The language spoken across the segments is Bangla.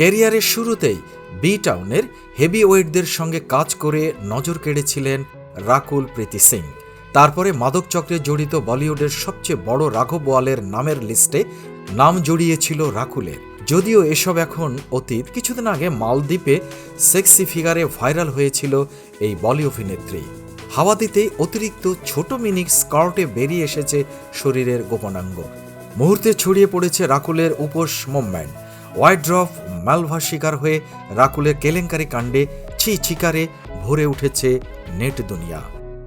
ক্যারিয়ারের শুরুতেই বি টাউনের হেভি ওয়েটদের সঙ্গে কাজ করে নজর কেড়েছিলেন রাকুল প্রীতি সিং। তারপরে মাদক চক্রে জড়িত বলিউডের সবচেয়ে বড় রাঘব ওয়ালের নামের লিস্টে নাম জড়িয়েছিল রাকুলের। যদিও এসব এখন অতীত, কিছুদিন আগে মালদ্বীপে সেক্সি ফিগারে ভাইরাল হয়েছিল এই বলি অভিনেত্রী। হাওয়া দিতেই অতিরিক্ত ছোট মিনি স্কার্টে বেরিয়ে এসেছে শরীরের গোপনাঙ্গ। মুহূর্তে ছড়িয়ে পড়েছে রাকুলের উপোস মুভমেন্ট ওয়াইড্রফ মালভা শিকার হয়ে রাকুলের কেলেঙ্কারি কাণ্ডে ছি চিকারে ভরে উঠেছে নেট দুনিয়া।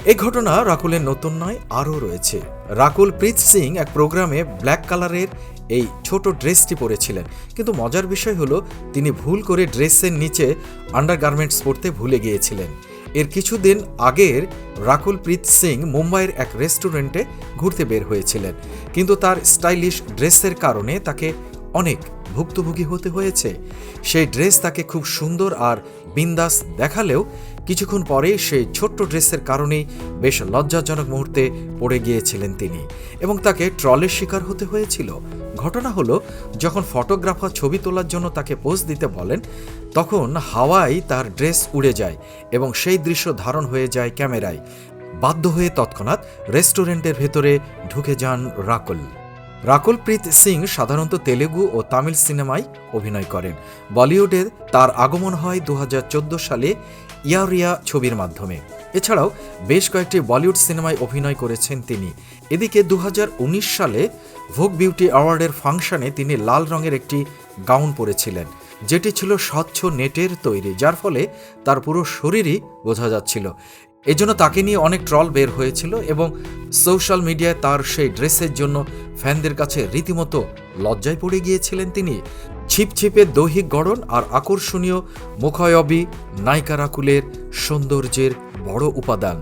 এই ঘটনা রাকুলের নতুন নয়, আরও রয়েছে। রাকুল প্রীত সিং এক প্রোগ্রামে ব্ল্যাক কালারের এই ছোট ড্রেসটি পরেছিলেন। কিন্তু মজার বিষয় হলো, তিনি ভুল করে ড্রেসের নিচে আন্ডারগার্মেন্টস পরতে ভুলে গিয়েছিলেন। এর কিছুদিন আগের রাকুল প্রীত সিং মুম্বাইয়ের এক রেস্টুরেন্টে ঘুরতে বের হয়েছিলেন। কিন্তু তার স্টাইলিশ ড্রেসের কারণে তাকে অনেক ভুক্তভোগী হতে হয়েছে। সেই ড্রেস তাকে খুব সুন্দর আর বিন্দাস দেখালেও কিছুক্ষণ পরেই সেই ছোট্ট ড্রেসের কারণেই বেশ লজ্জাজনক মুহূর্তে পড়ে গিয়েছিলেন তিনি এবং তাকে ট্রলের শিকার হতে হয়েছিল। ঘটনা হলো, যখন ফটোগ্রাফার ছবি তোলার জন্য তাকে পোজ দিতে বলেন, তখন হাওয়ায় তার ড্রেস উড়ে যায় এবং সেই দৃশ্য ধারণ হয়ে যায় ক্যামেরায়। বাধ্য হয়ে তৎক্ষণাৎ রেস্টুরেন্টের ভেতরে ঢুকে যান রাকুল। রাকুলপ্রীত সিং সাধারণত তেলেগু ও তামিল সিনেমায় অভিনয় করেন। বলিউডে তার আগমন হয় দু হাজার চোদ্দ সালে ইয়ারিয়া ছবির মাধ্যমে। এছাড়াও বেশ কয়েকটি বলিউড সিনেমায় অভিনয় করেছেন তিনি। এদিকে দু হাজার উনিশ সালে ভোগ বিউটি অ্যাওয়ার্ডের ফাংশনে তিনি লাল রঙের একটি গাউন পরেছিলেন, যেটি ছিল স্বচ্ছ নেটের তৈরি, যার ফলে তার পুরো শরীরই বোঝা যাচ্ছিল। এজন্য তাকে নিয়ে অনেক ট্রল বের হয়েছিল এবং সোশ্যাল মিডিয়ায় তার সেই ড্রেসের জন্য ফ্যানদের কাছে রীতিমতো লজ্জায় পড়ে গিয়েছিলেন তিনি। ছিপছিপে দৈহিক গড়ন আর আকর্ষণীয় মুখায়বী নায়িকা রাকুলের সৌন্দর্যের বড় উপাদান।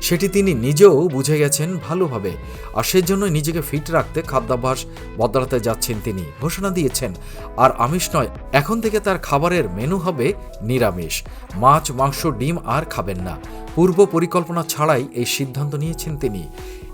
সেটি তিনি নিজেও বুঝে গেছেন ভালোভাবে। আর সেজন্য নিজেকে ফিট রাখতে খাদ্যাভ্যাস বদলাতে যাচ্ছেন তিনি। ঘোষণা দিয়েছেন, আর আমিষ নয়, এখন থেকে তার খাবারের মেনু হবে নিরামিষ। মাছ, মাংস, ডিম আর খাবেন না। পূর্ব পরিকল্পনা ছাড়াই এই সিদ্ধান্ত নিয়েছেন তিনি।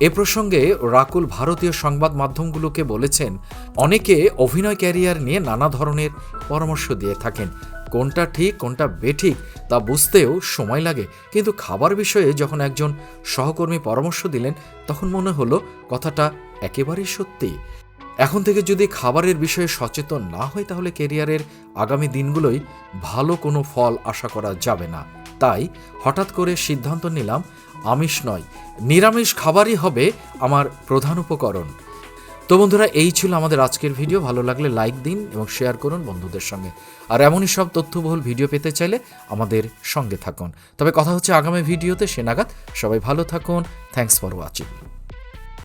এ প্রসঙ্গে রাকুল ভারতীয় সংবাদ মাধ্যমগুলোকে বলেছেন, অনেকে অভিনয় ক্যারিয়ার নিয়ে নানা ধরনের পরামর্শ দিয়ে থাকেন। কোনটা ঠিক, কোনটা বেঠিক তা বুঝতেও সময় লাগে। কিন্তু খাবার বিষয়ে যখন একজন সহকর্মী পরামর্শ দিলেন, তখন মনে হলো কথাটা একেবারেই সত্যি। এখন থেকে যদি খাবারের বিষয়ে সচেতন না হয়, তাহলে কেরিয়ারের আগামী দিনগুলোই ভালো কোনো ফল আশা করা যাবে না। তাই হঠাৎ করে সিদ্ধান্ত নিলাম, আমিষ নয়, নিরামিষ খাবারই হবে আমার প্রধান উপকরণ। তো বন্ধুরা, এই ছিল আমাদের আজকের ভিডিও। ভালো লাগলে লাইক দিন এবং শেয়ার করুন বন্ধুদের সঙ্গে। আর এমনই সব তথ্যবহুল ভিডিও পেতে চাইলে আমাদের সঙ্গে থাকুন। তবে কথা হচ্ছে আগামী ভিডিওতে সে নাগাদ সবাই ভালো থাকুন। Thanks for watching